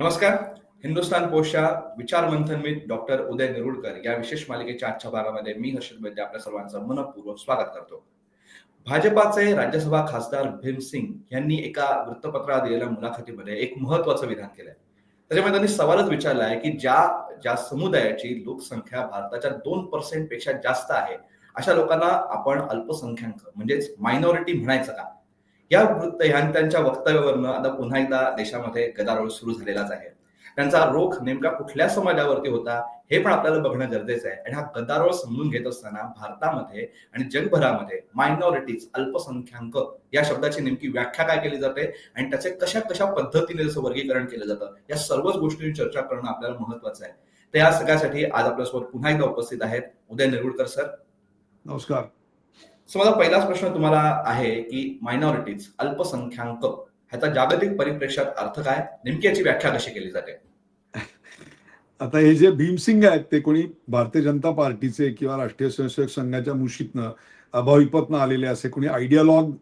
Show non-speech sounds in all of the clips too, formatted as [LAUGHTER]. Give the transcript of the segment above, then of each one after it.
नमस्कार. हिंदुस्थान पोस्टच्या विचार मंथन मी डॉक्टर उदय नेरुळकर या विशेष मालिकेच्या आजच्या भागामध्ये मी हर्षद वैद्य आपल्या सर्वांचं मनपूर्वक स्वागत करतो. भाजपाचे राज्यसभा खासदार भीमसिंग यांनी एका वृत्तपत्रात दिलेल्या मुलाखतीमध्ये एक महत्वाचं विधान केलंय. त्याच्यामध्ये त्यांनी सवालच विचारला आहे की ज्या ज्या समुदायाची लोकसंख्या भारताच्या दोन पर्सेंटपेक्षा जास्त आहे अशा लोकांना आपण अल्पसंख्याक म्हणजेच मायनॉरिटी म्हणायचं का? या वृत्त ह्या त्यांच्या वक्तव्यावरनं आता पुन्हा एकदा देशामध्ये गदारोळ सुरू झालेलाच आहे. त्यांचा रोख नेमका कुठल्या समाजावरती होता हे पण आपल्याला बघणं गरजेचं आहे. आणि हा गदारोळ समजून घेत असताना भारतामध्ये आणि जगभरामध्ये मायनॉरिटीज अल्पसंख्याक या शब्दाची नेमकी व्याख्या काय केली जाते आणि त्याचे कशा कशा पद्धतीने जसं वर्गीकरण केलं जातं या सर्वच गोष्टींची चर्चा करणं आपल्याला महत्वाचं आहे. तर या सगळ्यासाठी आज आपल्यासोबत पुन्हा एकदा उपस्थित आहेत उदय नेरुळकर सर. नमस्कार. सो माझा पहिलाच प्रश्न तुम्हाला आहे की मायनॉरिटीज अल्पसंख्याक ह्याचा जागतिक परिप्रेक्षात अर्थ काय? नेमकी याची व्याख्या कशी केली जाते? [LAUGHS] आता हे जे भीमसिंग आहेत ते कोणी भारतीय जनता पार्टीचे किंवा राष्ट्रीय स्वयंसेवक संघाच्या मुशीतनं अभाविपतनं आलेले असे कोणी आयडियालॉग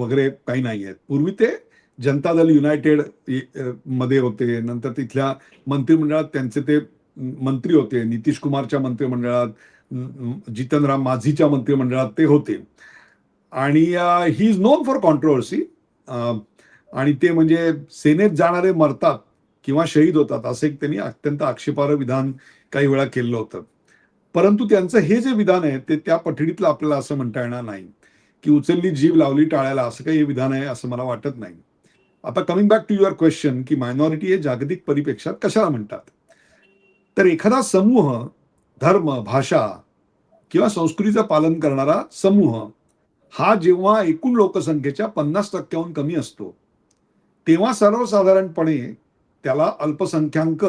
वगैरे काही नाही आहेत. पूर्वी ते जनता दल युनायटेडमध्ये होते. नंतर तिथल्या मंत्रिमंडळात त्यांचे ते मंत्री होते. नितीश कुमारच्या मंत्रिमंडळात जितनराम माझीच्या मंत्रिमंडळात ते होते. आणि he is known for controversy आणि ते म्हणजे सेनेत जाणारे मरतात किंवा शहीद होतात असं एक त्यांनी अत्यंत आक्षेपार्ह विधान काही वेळा केलं होतं. परंतु त्यांचं हे जे विधान आहे ते त्या पठडीतलं आपल्याला असं म्हणता येणार नाही की उचलली जीव लावली टाळायला असं काही हे विधान आहे असं मला वाटत नाही. आता coming back to your question की मायनॉरिटी हे जागतिक परिप्रेक्षात कशाला म्हणतात? तर एखादा समूह धर्म भाषा किंवा संस्कृतीचं पालन करणारा समूह हा जेव्हा एकूण लोकसंख्येच्या पन्नास टक्क्याहून कमी असतो तेव्हा सर्वसाधारणपणे त्याला अल्पसंख्याक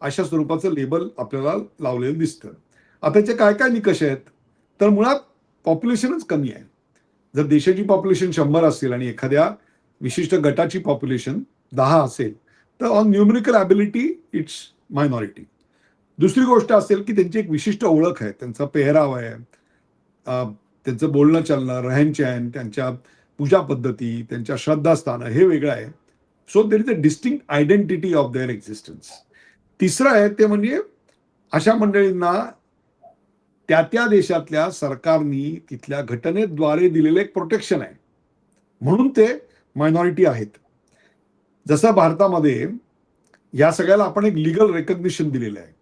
अशा स्वरूपाचं लेबल आपल्याला लावलेलं दिसतं. आता त्याचे काय काय निकष आहेत? तर मुळात पॉप्युलेशनच कमी आहे. जर देशाची पॉप्युलेशन शंभर असेल आणि एखाद्या विशिष्ट गटाची पॉप्युलेशन दहा असेल तर on numerical ability it's minority दुसरी गोष्ट असेल की त्यांची एक विशिष्ट ओळख आहे त्यांचा पेहराव आहे. त्यांचं बोलणं चालणं रहनचहन त्यांच्या पूजा पद्धती त्यांच्या श्रद्धास्थानं हे वेगळं आहे. So there is a distinct identity of their existence तिसरं आहे ते म्हणजे अशा मंडळींना त्या त्या देशातल्या सरकारनी तिथल्या घटनेद्वारे दिलेलं एक प्रोटेक्शन आहे. म्हणून ते मायनॉरिटी आहेत. जसं भारतामध्ये या सगळ्याला आपण एक लिगल रेकग्निशन दिलेलं आहे.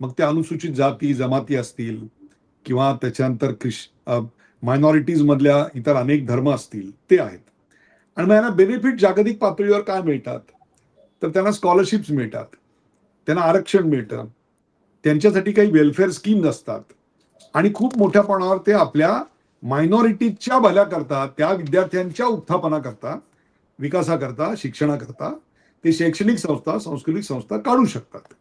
मग त्या अनुसूचित जाती जमाती असतील किंवा त्याच्यानंतर क्रिश मायनॉरिटीज मधल्या इतर अनेक धर्म असतील ते आहेत. आणि मग यांना बेनिफिट जागतिक पातळीवर काय मिळतात? तर त्यांना स्कॉलरशिप्स मिळतात त्यांना आरक्षण मिळतं त्यांच्यासाठी काही वेलफेअर स्कीम्स असतात आणि खूप मोठ्या प्रमाणावर ते आपल्या मायनॉरिटीजच्या भल्या करता त्या विद्यार्थ्यांच्या उत्थापनाकरता विकासाकरता शिक्षणाकरता ते शैक्षणिक संस्था सांस्कृतिक संस्था काढू शकतात.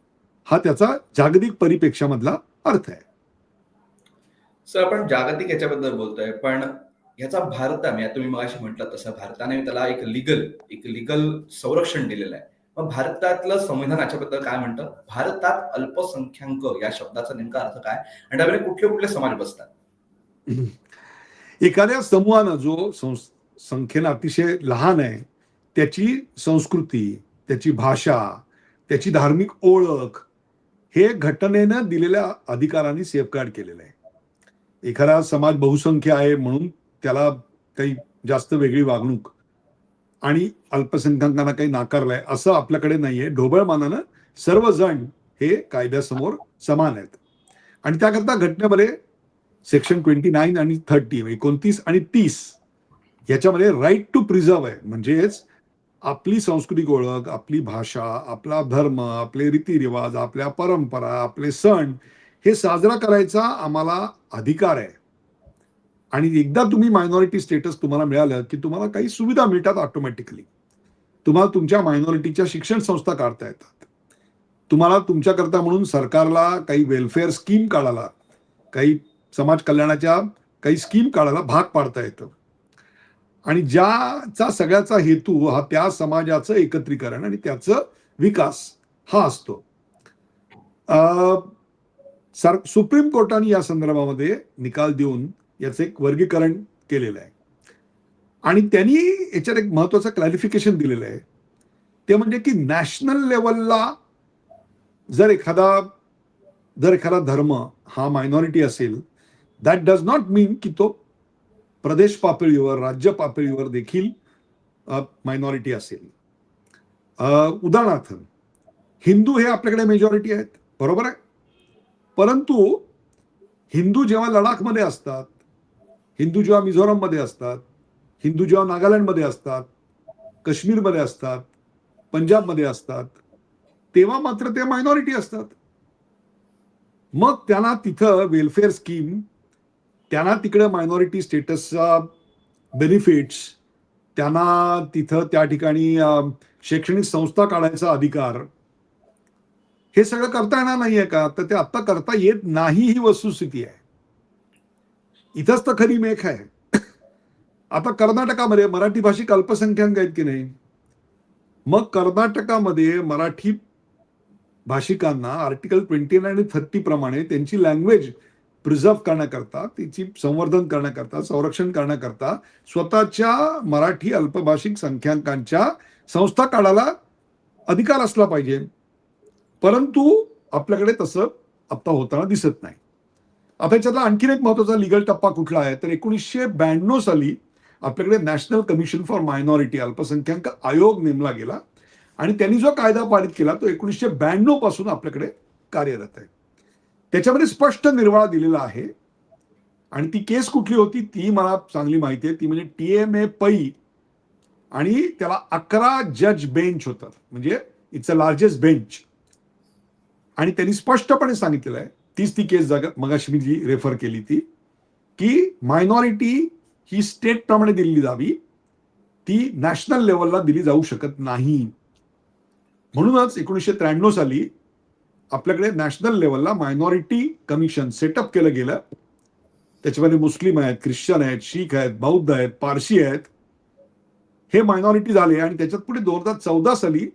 हा त्याचा जागतिक परिप्रेक्षामधला अर्थ आहे. सर आपण जागतिक याच्याबद्दल बोलतोय पण याचा भारताने तुम्ही मगाशी म्हटलं तसं भारताने त्याला एक लिगल एक लिगल संरक्षण दिलेलं आहे. मग भारतातलं संविधान याच्याबद्दल काय म्हणतं? भारतात अल्पसंख्याक या शब्दाचा नेमका अर्थ काय? आणि त्यामध्ये कुठले कुठले समाज बसतात? एखाद्या समूहानं जो संख्येनं अतिशय लहान आहे त्याची संस्कृती त्याची भाषा त्याची धार्मिक ओळख हे घटनेनं दिलेल्या अधिकारांनी सेफगार्ड केलेलं आहे. एखादा समाज बहुसंख्य आहे म्हणून त्याला काही जास्त वेगळी वागणूक आणि अल्पसंख्याकांना काही नाकारलंय असं आपल्याकडे नाहीये. ढोबळमानानं सर्वजण हे कायद्यासमोर समान आहेत. आणि त्याकरता घटनेमध्ये सेक्शन ट्वेंटी नाईन आणि थर्टी एकोणतीस आणि तीस याच्यामध्ये राईट टू प्रिझर्व आहे. म्हणजेच आपली सांस्कृतिक ओळख आपली भाषा आपला धर्म आपले रीतिरिवाज आपल्या परंपरा आपले सण हे साजरा करायचा आम्हाला अधिकार आहे. आणि एकदा तुम्ही मायनॉरिटी स्टेटस तुम्हाला मिळालं की तुम्हाला काही सुविधा मिळतात ऑटोमॅटिकली तुम्हाला तुमच्या मायनॉरिटीच्या शिक्षण संस्था काढता येतात. तुम्हाला तुमच्याकरता म्हणून सरकारला काही वेलफेअर स्कीम काढायला काही समाज कल्याणाच्या काही स्कीम काढायला भाग पाडता येतं. आणि ज्याचा सगळ्याचा हेतू हा त्या समाजाचं एकत्रीकरण आणि त्याचं विकास हा असतो. सर सुप्रीम कोर्टाने या संदर्भामध्ये निकाल देऊन याचं एक वर्गीकरण केलेलं आहे. आणि त्यांनी याच्यात एक महत्वाचं क्लॅरिफिकेशन दिलेलं आहे. ते म्हणजे की नॅशनल लेवलला जर एखादा जर एखादा धर्म हा मायनॉरिटी असेल दॅट डज नॉट मीन की तो प्रदेश पातळीवर राज्य पातळीवर देखील मायनॉरिटी असेल. उदाहरणार्थ हिंदू हे आपल्याकडे मेजॉरिटी आहेत बरोबर आहे? परंतु हिंदू जेव्हा लडाखमध्ये असतात हिंदू जेव्हा मिझोराममध्ये असतात हिंदू जेव्हा नागालँडमध्ये असतात काश्मीरमध्ये असतात पंजाबमध्ये असतात तेव्हा मात्र ते मायनॉरिटी असतात. मग त्यांना तिथं वेलफेअर स्कीम त्यांना तिकडे मायनॉरिटी स्टेटसचा बेनिफिट्स त्यांना तिथं त्या ठिकाणी शैक्षणिक संस्था काढायचा अधिकार हे सगळं करता येणार नाहीये का? तर ते आता करता येत नाही ही वस्तुस्थिती आहे. इथंच तर खरी मेख आहे. आता कर्नाटकामध्ये मराठी भाषिक अल्पसंख्याक आहेत की नाही? मग कर्नाटकामध्ये मराठी भाषिकांना आर्टिकल ट्वेंटी नाईन आणि थर्टी प्रमाणे त्यांची लँग्वेज प्रिझर्व करण्याकरता तिची संवर्धन करण्याकरता संरक्षण करण्याकरता स्वतःच्या मराठी अल्पभाषिक संख्यांकांच्या संस्था काढायला अधिकार असला पाहिजे. परंतु आपल्याकडे तसं आता होताना दिसत नाही. आता याच्यातला आणखीन एक महत्त्वाचा लिगल टप्पा कुठला आहे? तर एकोणीसशे ब्याण्णव साली आपल्याकडे नॅशनल कमिशन फॉर मायनॉरिटी अल्पसंख्याक आयोग नेमला गेला आणि त्यांनी जो कायदा पारित केला तो एकोणीसशे ब्याण्णवपासून आपल्याकडे कार्यरत आहे. त्याच्यामध्ये स्पष्ट निर्वाळा दिलेला आहे. आणि ती केस कुठली होती ती मला चांगली माहिती आहे. ती म्हणजे टी एम ए पै आणि त्याला अकरा जज बेंच होतात म्हणजे इट्स अ लार्जेस्ट बेंच आणि त्यांनी स्पष्टपणे सांगितलेलं आहे. तीच ती केस जागा मगाशी मी जी रेफर केली ती की मायनॉरिटी ही स्टेट प्रमाणे दिली जावी. ती नॅशनल लेवलला दिली जाऊ शकत नाही. म्हणूनच एकोणीसशे त्र्याण्णव साली आपल्याकडे नॅशनल लेवलला मायनॉरिटी कमिशन सेटअप केलं गेलं. त्याच्यामध्ये मुस्लिम आहेत ख्रिश्चन आहेत शीख आहेत बौद्ध आहेत पारशी आहेत. हे मायनॉरिटी झाले आणि त्याच्यात पुढे दोन हजार चौदा साली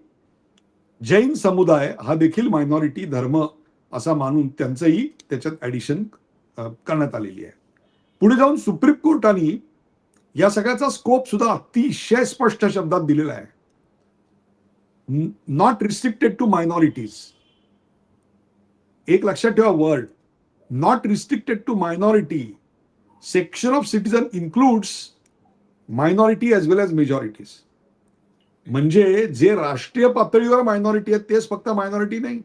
जैन समुदाय हा देखील मायनॉरिटी धर्म असा मानून त्यांचंही त्याच्यात ऍडिशन करण्यात आलेली आहे. पुढे जाऊन सुप्रीम कोर्टाने या सगळ्याचा स्कोप सुद्धा अतिशय स्पष्ट शब्दात दिलेला आहे. नॉट रिस्ट्रिक्टेड टू मायनॉरिटीज एक लक्षात ठेवा word not restricted to minority section of citizen includes minority as well as majorities म्हणजे जे राष्ट्रीय पातळीवर मायनॉरिटी आहेत तेच फक्त मायनॉरिटी नाही.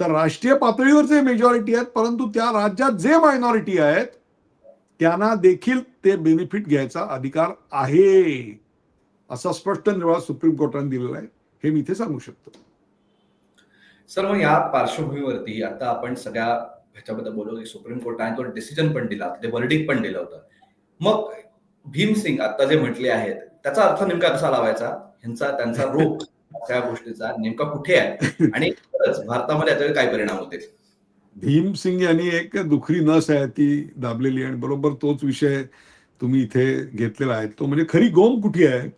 तर राष्ट्रीय पातळीवर जे मेजॉरिटी आहेत परंतु त्या राज्यात जे मायनॉरिटी आहेत त्यांना देखील ते बेनिफिट घ्यायचा अधिकार आहे. असा स्पष्ट निर्वाळ सुप्रीम कोर्टाने दिलेला आहे. हे मी इथे सांगू शकतो. सर मग या पार्श्वभूमीवरती आता आपण सगळ्या ह्याच्याबद्दल बोललो की सुप्रीम कोर्टाने तो डिसिजन पण दिला ते वर्डिक पण दिलं होतं. मग भीमसिंग आता जे म्हटले आहेत त्याचा अर्थ नेमका कसा लावायचा? ह्यांचा त्यांचा रोग [LAUGHS] त्या गोष्टीचा नेमका कुठे आहे? आणि भारतामध्ये याचे काय परिणाम होते भीमसिंग यांनी एक दुखरी नस आहे ती दाबलेली आणि बरोबर तोच विषय तुम्ही इथे घेतलेला आहे. तो म्हणजे खरी गोम कुठे आहे?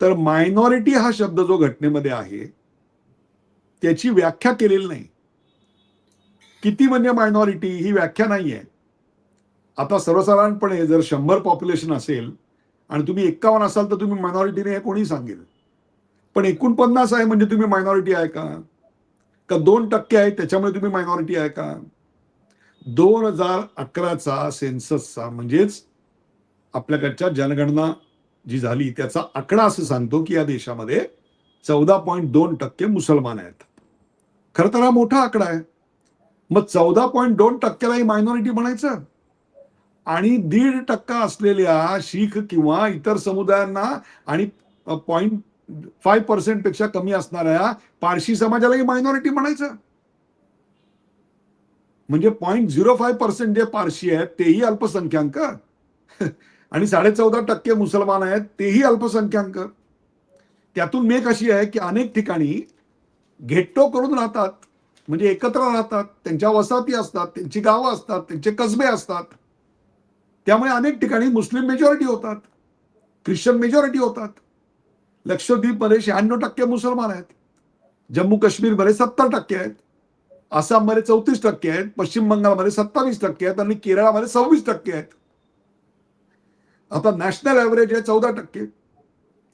तर मायनॉरिटी हा शब्द जो घटनेमध्ये आहे त्याची व्याख्या केलेली नाही. किती म्हणजे मायनॉरिटी ही व्याख्या नाही आहे आता सर्वसाधारणपणे जर शंभर पॉप्युलेशन असेल आणि तुम्ही एक्कावन्न असाल तर तुम्ही मायनॉरिटीने हे कोणी सांगेल. पण एकोणपन्नास आहे म्हणजे तुम्ही मायनॉरिटी आहे का? का दोन टक्के आहे त्याच्यामुळे तुम्ही मायनॉरिटी आहे का? दोन हजार अकराचा सेन्ससचा म्हणजेच आपल्याकडच्या जनगणना जी झाली त्याचा आकडा असं सांगतो की या देशामध्ये चौदा पॉईंट दोन टक्के मुसलमान आहेत. खरं तर हा मोठा आकडा आहे. मग चौदा पॉईंट दोन टक्क्याला ही मायनॉरिटी म्हणायचं? आणि दीड टक्का असलेल्या शीख किंवा इतर समुदायांना आणि पॉईंट फाय पर्सेंटपेक्षा कमी असणाऱ्या पारशी समाजालाही मायनॉरिटी म्हणायचं? म्हणजे पॉईंट झिरो फाय पर्सेंट जे पारशी आहेत तेही अल्पसंख्याक. आणि साडे चौदा टक्के मुसलमान आहेत तेही अल्पसंख्याक. त्यातून मेक अशी आहे की अनेक ठिकाणी घेट्टो करून राहतात म्हणजे एकत्र राहतात त्यांच्या वसाहती असतात त्यांची गावं असतात त्यांचे कसबे असतात. त्यामुळे अनेक ठिकाणी मुस्लिम मेजॉरिटी होतात ख्रिश्चन मेजॉरिटी होतात. लक्षद्वीपमध्ये शहाण्णव टक्के मुसलमान आहेत. जम्मू काश्मीरमध्ये सत्तर टक्के आहेत. आसाममध्ये चौतीस टक्के आहेत. पश्चिम बंगालमध्ये सत्तावीस टक्के आहेत आणि केरळामध्ये सव्वीस टक्के आहेत. आता नॅशनल ॲव्हरेज आहे चौदा टक्के.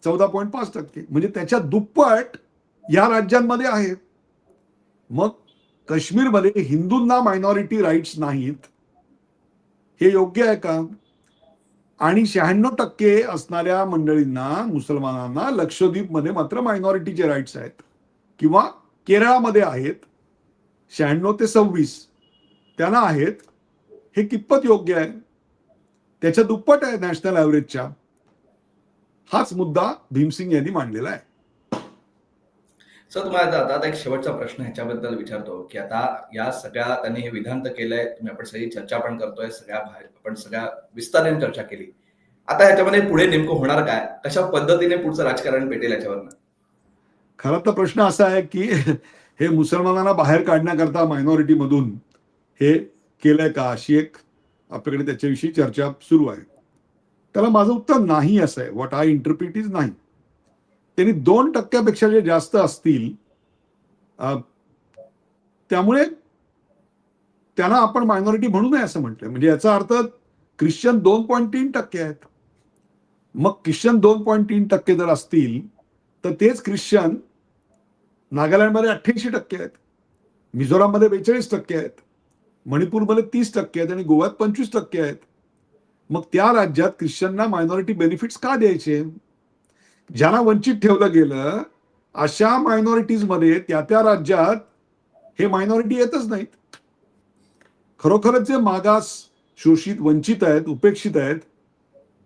चौदा पॉईंट पाच टक्के. म्हणजे त्याच्या दुप्पट या राज्यांमध्ये आहे. मग काश्मीरमध्ये हिंदूंना मायनॉरिटी राईट्स नाहीत. हे योग्य आहे का? आणि शहाण्णव टक्के असणाऱ्या मंडळींना मुसलमानांना लक्षद्वीपमध्ये मात्र मायनॉरिटीचे राईट्स आहेत. किंवा केरळामध्ये आहेत. शहाण्णव ते सव्वीस त्यांना आहेत. हे कितपत योग्य आहे? त्याच्या दुप्पट आहे नॅशनल ॲव्हरेजच्या हाच मुद्दा भीमसिंग यांनी मांडलेला आहे. सर तुम्हाला आता आता एक शेवटचा प्रश्न ह्याच्याबद्दल विचारतो की आता या सगळ्या त्यांनी हे विधान तर केलंय तुम्ही आपण सगळी चर्चा पण करतोय सगळ्या आपण सगळ्या विस्ताराने चर्चा केली. आता ह्याच्यामध्ये पुढे नेमकं होणार काय? कशा पद्धतीने पुढचं राजकारण पेटेल याच्यावर खरा तर प्रश्न असा आहे की हे मुसलमानांना बाहेर काढण्याकरता मायनॉरिटी मधून हे केलंय का अशी एक आपल्याकडे त्याच्याविषयी चर्चा सुरू आहे. त्याला माझं उत्तर नाही असं आहे. व्हॉट आय इंटरप्रिट इज नाही. त्यांनी दोन टक्क्यापेक्षा जे जास्त असतील त्यामुळे त्यांना आपण मायनॉरिटी म्हणू नये असं म्हटलं म्हणजे याचा अर्थ ख्रिश्चन दोन पॉईंट तीन टक्के आहेत. मग ख्रिश्चन दोन पॉईंट तीन टक्के जर असतील तर तेच ख्रिश्चन नागालँडमध्ये अठ्ठ्याऐंशी टक्के आहेत. मिझोराममध्ये बेचाळीस टक्के आहेत. मणिपूरमध्ये तीस टक्के आहेत आणि गोव्यात पंचवीस टक्के आहेत. मग त्या राज्यात ख्रिश्चनना मायनॉरिटी बेनिफिट्स का द्यायचे? ज्यांना वंचित ठेवलं गेलं अशा मायनॉरिटीजमध्ये त्या त्या राज्यात हे मायनॉरिटी येतच नाहीत. खरोखरच जे मागास शोषित वंचित आहेत उपेक्षित आहेत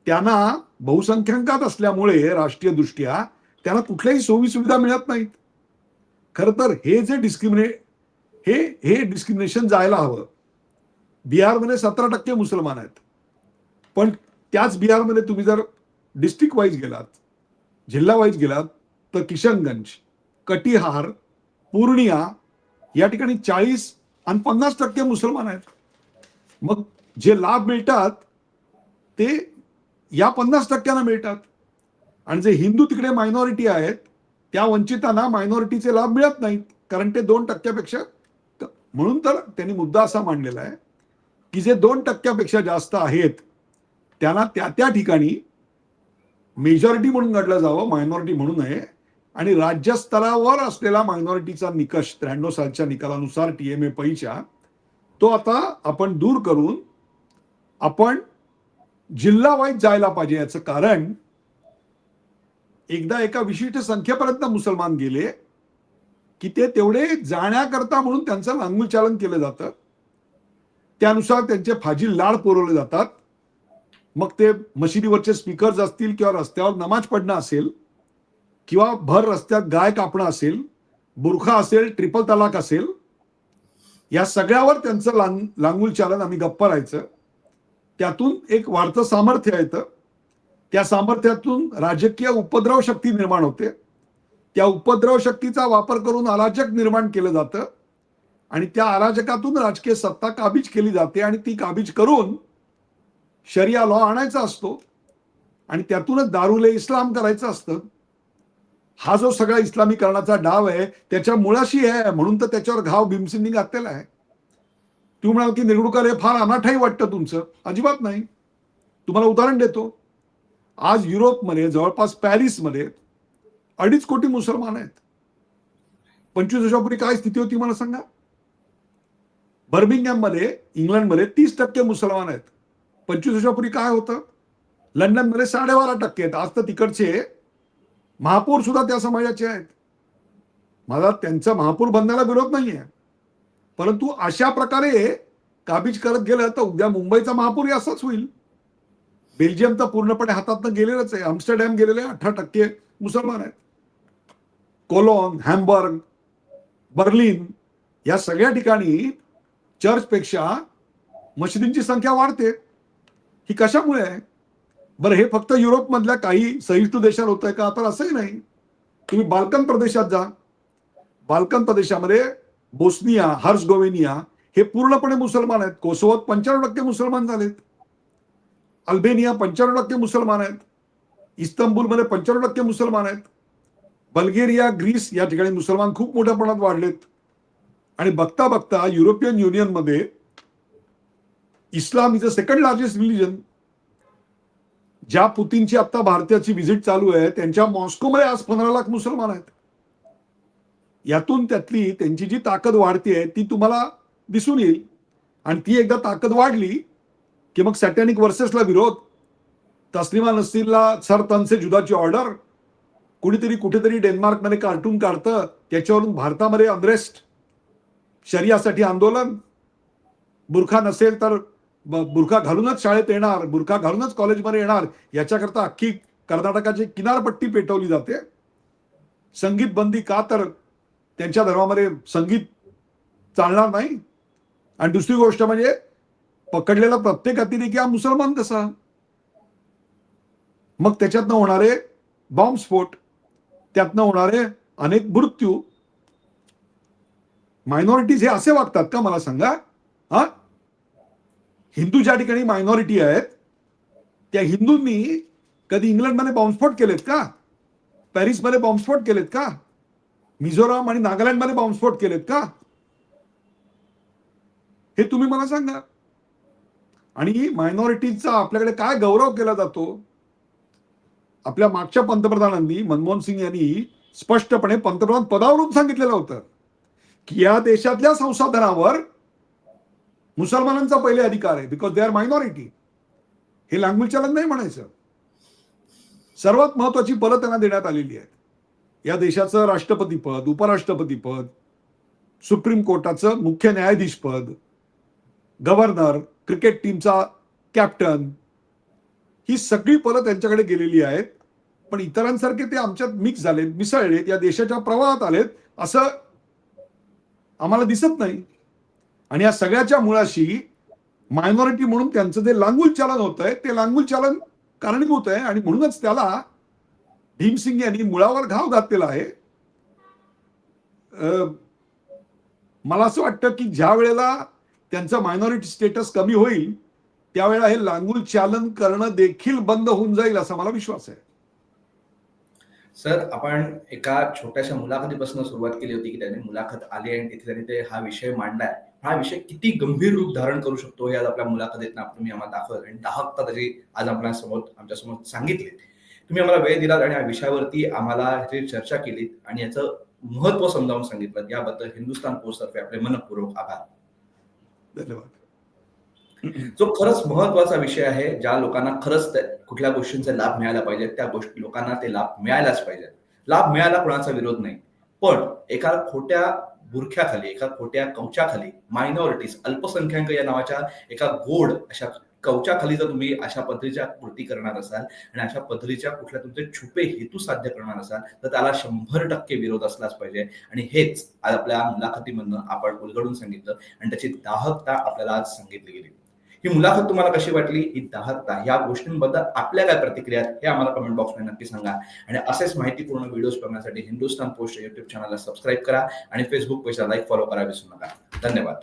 त्यांना बहुसंख्याकात असल्यामुळे राष्ट्रीय दृष्ट्या त्यांना कुठल्याही सोयी सुविधा मिळत नाहीत. खर तर हे जे डिस्क्रिमिने हे हे डिस्क्रिमिनेशन जायला हवं. बिहारमध्ये सतरा टक्के मुसलमान आहेत. पण त्याच बिहारमध्ये तुम्ही जर डिस्ट्रिक्ट वाईज गेलात जिल्हा वाईज गेलात तर किशनगंज कटिहार पूर्णिया या ठिकाणी चाळीस आणि पन्नास टक्के मुसलमान आहेत. मग जे लाभ मिळतात ते या पन्नास टक्क्यांना मिळतात. आणि जे हिंदू तिकडे मायनॉरिटी आहेत त्या वंचितांना मायनॉरिटीचे लाभ मिळत नाहीत कारण ते दोन टक्क्यापेक्षा म्हणून तर त्यांनी मुद्दा असा मांडलेला आहे की जे दोन टक्क्यापेक्षा जास्त आहेत त्यांना त्या त्या ठिकाणी मेजॉरिटी म्हणून गणलं जावं मायनॉरिटी म्हणू नये आणि राज्यस्तरावर असलेला मायनॉरिटीचा निकष त्र्याण्णव सालच्या निकालानुसार टी एम ए पैच्या तो आता आपण दूर करून आपण जिल्हा वाईज जायला पाहिजे याचं कारण एकदा एका विशिष्ट संख्येपर्यंत मुसलमान गेले की ते तेवढे जाण्याकरता म्हणून त्यांचं लांगुलचालन केलं जातं. त्यानुसार त्यांचे फाजील लाड पुरवले जातात. मग ते मशिदीवरचे स्पीकर्स असतील किंवा रस्त्यावर नमाज पडणं असेल किंवा भर रस्त्यात गाय कापणं असेल बुरखा असेल ट्रिपल तलाक असेल या सगळ्यावर त्यांचं लांग लांगूल चालन आम्ही गप्प राहायचं. त्यातून एक वाढतं सामर्थ्य येतं. त्या सामर्थ्यातून राजकीय उपद्रव शक्ती निर्माण होते. त्या उपद्रव शक्तीचा वापर करून अराजक निर्माण केलं जातं. आणि त्या अराजकातून राजकीय सत्ता काबीज केली जाते आणि ती काबीज करून शरिया लॉ आणायचा असतो आणि त्यातूनच दारुले इस्लाम करायचं असतं. हा जो सगळा इस्लामीकरणाचा डाव आहे त्याच्या मुळाशी आहे म्हणून तर त्याच्यावर घाव भीमसिंनी घातलेला आहे. तू म्हणाल की निवडणुकार हे फार अनाठाई वाटतं तुमचं. अजिबात नाही. तुम्हाला उदाहरण देतो. आज युरोपमध्ये जवळपास पॅरिसमध्ये अडीच कोटी मुसलमान आहेत. पंचवीस वर्षापूर्वी काय स्थिती होती मला सांगा? बर्मिंगहॅममध्ये इंग्लंडमध्ये तीस टक्के मुसलमान आहेत. पंचवीस वर्षापूर्वी काय होतं? लंडनमध्ये साडेबारा टक्के आहेत. आज तर तिकडचे महापौर सुद्धा त्या समाजाचे आहेत. मला त्यांचा महापौर बनण्याला विरोध नाहीये. परंतु अशा प्रकारे काबीज करत गेलं तर उद्या मुंबईचा महापौर असाच होईल. बेल्जियम तर पूर्णपणे हातातनं गेलेलंच आहे. आम्स्टरडॅम गेलेले अठरा टक्के मुसलमान आहेत. कोलोन हॅम्बर्ग बर्लिन या सगळ्या ठिकाणी चर्चपेक्षा मशिदींची संख्या वाढते. ही कशामुळे आहे? बरं हे फक्त युरोपमधल्या काही सहिष्णू देशात होत आहे का? तर असंही नाही. तुम्ही बाल्कन प्रदेशात जा. बाल्कन प्रदेशामध्ये बोस्निया हर्सगोवेनिया हे पूर्णपणे मुसलमान आहेत. कोसोवत पंच्याण्णव टक्के मुसलमान झालेत. अल्बेनिया पंच्याण्णव टक्के मुसलमान आहेत. इस्तंबूलमध्ये पंच्याण्णव टक्के मुसलमान आहेत. बल्गेरिया ग्रीस या ठिकाणी मुसलमान खूप मोठ्या प्रमाणात वाढलेत. आणि बघता बघता युरोपियन युनियनमध्ये Islam is a second largest religion ज्या पुतीनची आता भारताची व्हिजिट चालू आहे त्यांच्या मॉस्कोमध्ये आज पंधरा लाख मुसलमान आहेत. यातून त्यातली त्यांची जी ताकद वाढते ती तुम्हाला दिसून येईल. आणि ती एकदा ताकद वाढली की मग सॅटॅनिक वर्सेसला विरोध तस्लिमा नसीरला सर तनसे जुदाची ऑर्डर कुणीतरी कुठेतरी डेन्मार्कमध्ये कार्टून काढतं त्याच्यावरून भारतामध्ये अनरेस्ट शरियासाठी आंदोलन बुरखा नसेल तर बुरखा घालूनच शाळेत येणार बुरखा घालूनच कॉलेजमध्ये येणार याच्याकरता अख्खी कर्नाटकाची किनारपट्टी पेटवली जाते. संगीत बंदी का तर त्यांच्या धर्मामध्ये संगीत चालणार नाही. आणि दुसरी गोष्ट म्हणजे पकडलेला प्रत्येक अतिरेकी हा मुसलमान कसा? मग त्याच्यातनं होणारे बॉम्बस्फोट त्यातनं होणारे अनेक मृत्यू. मायनॉरिटीज हे असे वागतात का? मला सांगा. हा? हिंदू ज्या ठिकाणी मायनॉरिटी आहेत त्या हिंदूंनी कधी इंग्लंडमध्ये बॉम्बस्फोट केलेत का? पॅरिसमध्ये बॉम्बस्फोट केलेत का? मिझोराम आणि नागालँडमध्ये बॉम्बस्फोट केलेत का? हे तुम्ही मला सांगा. आणि मायनॉरिटीजचा आपल्याकडे काय गौरव केला जातो? आपल्या मागच्या पंतप्रधानांनी मनमोहन सिंग यांनी स्पष्टपणे पंतप्रधान पदावरून सांगितलेलं होतं की या देशातल्या संसाधनावर मुसलमानांचा पहिले अधिकार आहे बिकॉज दे आर मायनॉरिटी हे लांगुलचलन नाही म्हणायचं. सर्वात महत्वाची पदं त्यांना देण्यात आलेली आहेत. या देशाचं राष्ट्रपती पद उपराष्ट्रपती पद सुप्रीम कोर्टाचं मुख्य न्यायाधीश पद गव्हर्नर क्रिकेट टीमचा कॅप्टन ही सगळी पदं त्यांच्याकडे गेलेली आहेत. पण इतरांसारखे ते आमच्यात मिक्स झालेत मिसळलेत या देशाच्या प्रवाहात आलेत असं आम्हाला दिसत नाही. आणि या सगळ्याच्या मुळाशी मायनॉरिटी म्हणून त्यांचं जे लांगुल चालन होत आहे ते लांगुल चालन कारणीभूत आहे. आणि म्हणूनच त्याला भीमसिंग यांनी मुळावर घाव घातलेला आहे. अं, मला असं वाटतं की ज्या वेळेला त्यांचा मायनॉरिटी स्टेटस कमी होईल त्यावेळेला हे लांगुल चालन करणं देखील बंद होऊन जाईल असा मला विश्वास आहे. सर आपण एका छोट्याशा मुलाखतीपासून सुरुवात केली होती की त्याने मुलाखत आली आणि तिथे त्यांनी ते हा विषय मांडलाय. हा विषय किती गंभीर रूप धारण करू शकतो हे आज आपल्या मुलाखतीत तुम्ही आम्हाला दाखवत आणि दाहकता त्याची आज आपल्यासमोर आमच्यासमोर सांगितले. तुम्ही आम्हाला वेळ दिलात आणि या विषयावरती आम्हाला ह्याची चर्चा केली आणि याचं महत्त्व समजावून सांगितलं याबद्दल हिंदुस्थान पोस्टतर्फे आपले मनपूर्वक आभार. धन्यवाद. जो खरंच महत्त्वाचा विषय आहे ज्या लोकांना खरंच कुठल्या गोष्टींचा लाभ मिळाला पाहिजे त्या गोष्टी लोकांना ते लाभ मिळायलाच पाहिजे. लाभ मिळायला कोणाचा विरोध नाही. पण एका खोट्या बुरख्याखाली एका खोट्या कवचाखाली मायनॉरिटीज अल्पसंख्याक या नावाच्या एका गोड अशा कवचाखाली जर तुम्ही अशा पद्धतीच्या कृती करणार असाल आणि अशा पद्धतीच्या कुठल्या तुमचे छुपे हेतू साध्य करणार असाल तर त्याला शंभर टक्के विरोध असलाच पाहिजे. आणि हेच आज आपल्या मुलाखतीमधनं आपण उलगडून सांगितलं आणि त्याची दाहकता आपल्याला आज सांगितली गेली. ही मुलाखत तुम्हाला कशी वाटली? ही दाहकता या गोष्टींबद्दल आपल्या काय प्रतिक्रिया आहेत हे आम्हाला कमेंट बॉक्समध्ये नक्की सांगा. आणि असेच माहितीपूर्ण व्हिडिओज बघण्यासाठी हिंदुस्तान पोस्ट युट्यूब चॅनलला सबस्क्राईब करा आणि फेसबुक पेजला लाईक फॉलो करा विसरू नका. धन्यवाद.